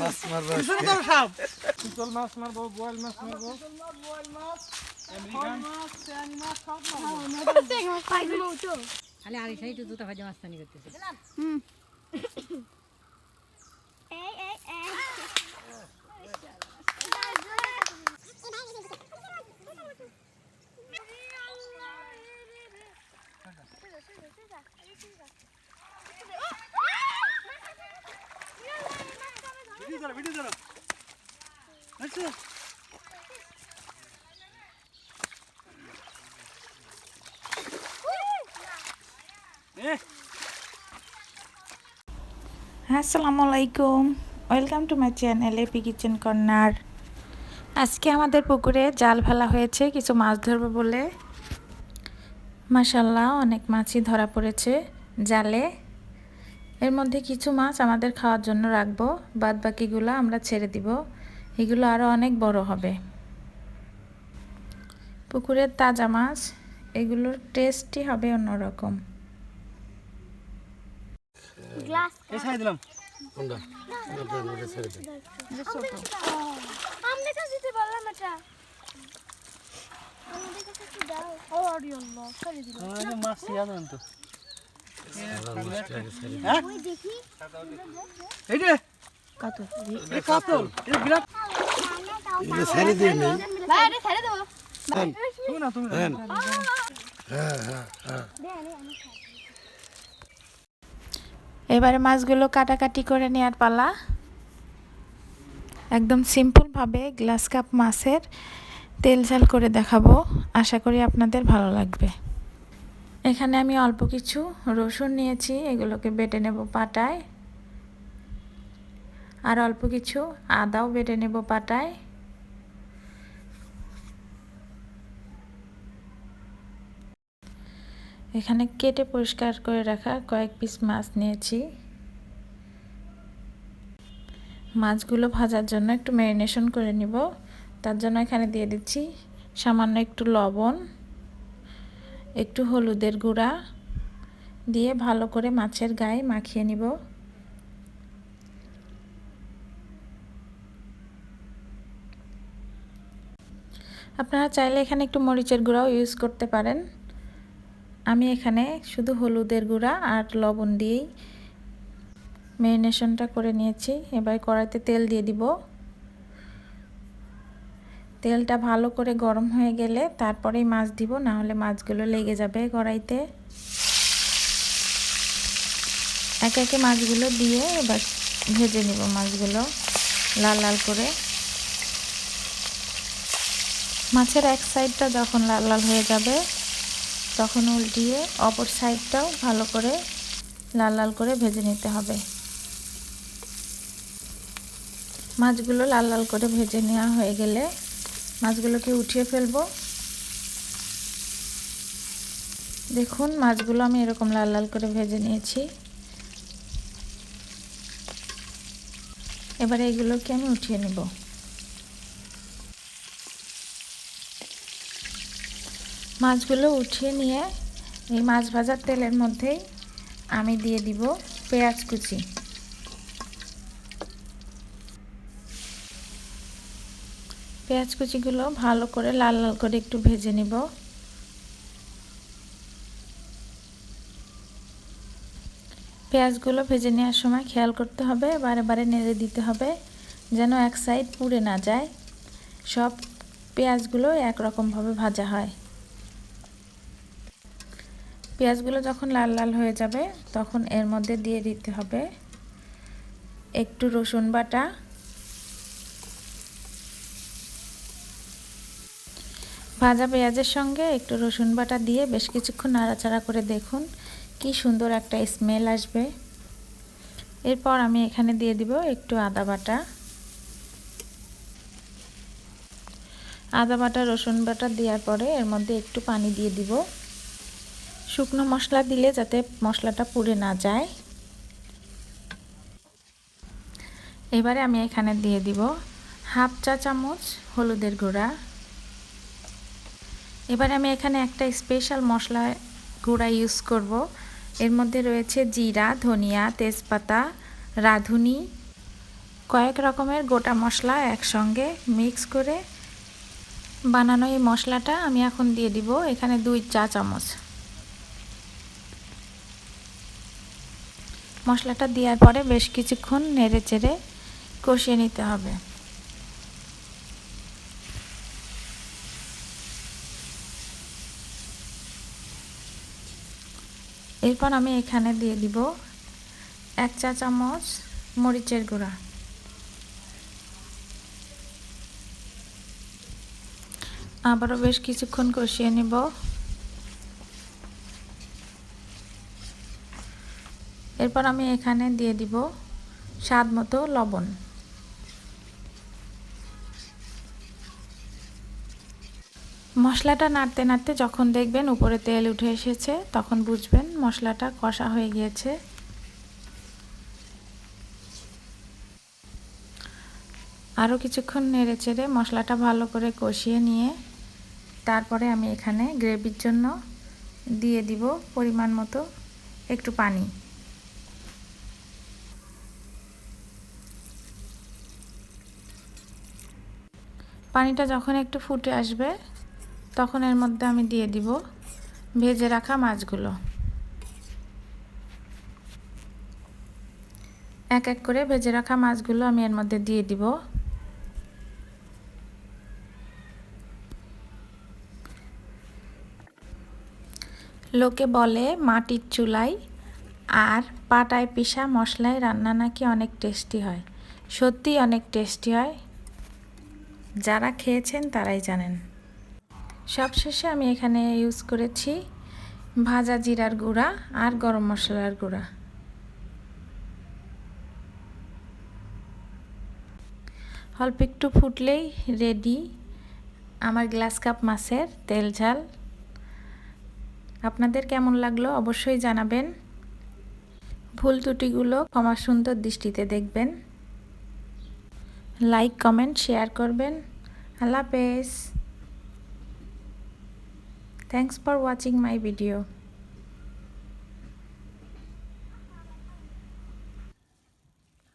মাছ মারবো চিতল মাছ মারবো বোয়াল মাছ মারবো খালি আড়াই সাইড জুতা ভাজা মাস্তানি করতেছে আসসালামু আলাইকুম welcome to my channel AP kitchen corner আজকে আমাদের পুকুরে জাল ফেলা হয়েছে, কিছু মাছ ধরবো বলে। মাসাল্লাহ অনেক মাছই ধরা পড়েছে জালে। এর মধ্যে কিছু মাছ আমাদের খাওয়ার জন্য রাখব বাদ বাকিগুলো আমরা ছেড়ে দিব। এগুলো আরও অনেক বড় হবে। পুকুরের তাজা মাছ, এগুলোর টেস্টই হবে অন্যরকম। এ ছাই দিলাম। কোনটা ওটা ওটা ছেড়ে দে আমনে কাছে দিতে পারলাম এটা। আমাদের কাছে একটু দাও। ও আরে আল্লাহ করে দিল এই মাছ দেন তো এই কাতল। কাতল। বিরাট। এটা ছেড়ে ভাই এটা দেবো। হ্যাঁ হ্যাঁ হ্যাঁ হ্যাঁ দে আরে আমি খাই এবারে মাছগুলো কাটাকাটি করে নেওয়ার পালা। একদম সিম্পলভাবে গ্লাস কাপ মাছের তেল ঝাল করে দেখাবো। আশা করি আপনাদের ভালো লাগবে। এখানে আমি অল্প কিছু রসুন নিয়েছি, এগুলোকে বেটে নেব পাটায়। আর অল্প কিছু আদাও বেটে নেব পাটায়। এখানে কেটে পরিষ্কার করে রাখা কয়েক পিস মাছ নিয়েছি। মাছগুলো ভাজার জন্য একটু ম্যারিনেশন করে নিব। তার জন্য এখানে দিয়ে দিচ্ছি সামান্য একটু লবণ, একটু হলুদের গুঁড়া দিয়ে ভালো করে মাছের গায়ে মাখিয়ে নিব। আপনারা চাইলে এখানে একটু মরিচের গুঁড়াও ইউজ করতে পারেন। আমি এখানে শুধু হলুদের গুঁড়া আর লবণ দিয়েই ম্যারিনেশনটা করে নিয়েছি। এবার কড়াইতে তেল দিয়ে দিব। তেলটা ভালো করে গরম হয়ে গেলে তারপরেই মাছ দিব না হলে মাছগুলো লেগে যাবে কড়াইতে। একে একে মাছগুলো দিয়ে এবার ভেজে নিব মাছগুলো লাল লাল করে। মাছের এক সাইডটা যখন লাল লাল হয়ে যাবে তখন উল্টিয়ে অপর সাইডটাও ভালো করে লাল লাল করে ভেজে নিতে হবে। মাছগুলো লাল লাল করে ভেজে নেওয়া হয়ে গেলে মাছগুলোকে উঠিয়ে ফেলব। দেখুন, মাছগুলো আমি এরকম লাল লাল করে ভেজে নিয়েছি। এবারে এগুলোকে আমি উঠিয়ে নেব। মাছগুলো উঠিয়ে নিয়ে এই মাছ ভাজার তেলের মধ্যেই আমি দিয়ে দিব পেঁয়াজ কুচি। পেঁয়াজ কুচিগুলো ভালো করে লাল লাল করে একটু ভেজে নিব। পেঁয়াজগুলো ভেজে নেওয়ার সময় খেয়াল করতে হবে, বারে বারে নেড়ে দিতে হবে, যেন এক সাইড পুড়ে না যায়। সব পেঁয়াজগুলো একরকমভাবে ভাজা হয়। পেঁয়াজগুলো যখন লাল লাল হয়ে যাবে, তখন এর মধ্যে দিয়ে দিতে হবে একটু রসুন বাটা। ভাজা পেঁয়াজের সঙ্গে একটু রসুন বাটা দিয়ে বেশ কিছুক্ষণ নাড়াচাড়া করে দেখুন কি সুন্দর একটা স্মেল আসবে। এরপর আমি এখানে দিয়ে দিব একটু আদা বাটা। আদা বাটা, রসুন বাটা দেওয়ার পরে এর মধ্যে একটু পানি দিয়ে দিব। শুকনো মশলা দিলে যাতে মশলাটা পুড়ে না যায়। এবারে আমি এখানে দিয়ে দিব হাফ চা চামচ হলুদের গুঁড়া। এবারে আমি এখানে একটা স্পেশাল মশলা গুঁড়া ইউজ করব। এর মধ্যে রয়েছে জিরা, ধনিয়া, তেজপাতা, রাঁধুনি, কয়েক রকমের গোটা মশলা একসঙ্গে মিক্স করে বানানো এই মশলাটা আমি এখন দিয়ে দিব এখানে দুই চা চামচ। মশলাটা দেওয়ার পরে বেশ কিছুক্ষণ নেড়ে চেড়ে কষিয়ে নিতে হবে। এরপর আমি এখানে দিয়ে দিব এক চা চামচ মরিচের গুঁড়া। আবারও বেশ কিছুক্ষণ কষিয়ে নিব। এরপর আমি এখানে দিয়ে দিব স্বাদ মতো লবণ। মশলাটা নাড়তে নাড়তে যখন দেখবেন উপরে তেল উঠে এসেছে, তখন বুঝবেন মশলাটা কষা হয়ে গিয়েছে। আরও কিছুক্ষণ নেড়ে চেড়ে মশলাটা ভালো করে কষিয়ে নিয়ে তারপরে আমি এখানে গ্রেভির জন্য দিয়ে দিব পরিমাণ মতো একটু পানি। পানিটা যখন একটু ফুটে আসবে, তখন এর মধ্যে আমি দিয়ে দিব ভেজে রাখা মাছগুলো। এক এক করে ভেজে রাখা মাছগুলো আমি এর মধ্যে দিয়ে দিব। লোকে বলে মাটির চুলায় আর পাটায় পিসা মশলায় রান্না নাকি অনেক টেস্টি হয়। সত্যি অনেক টেস্টি হয়। যারা খেয়েছেন তারাই জানেন। সবশেষে আমি এখানে ইউজ করেছি ভাজা জিরার গুঁড়া আর গরম মশলার গুঁড়া। অল্প একটু ফুটলেই রেডি আমার গ্লাস কাপ মাছের তেল ঝাল। আপনাদের কেমন লাগল অবশ্যই জানাবেন। ভুল ত্রুটিগুলো ক্ষমা সুন্দর দৃষ্টিতে দেখবেন। লাইক কমেন্ট শেয়ার করবেন। আল্লাহ হাফেজ। Thanks for watching my video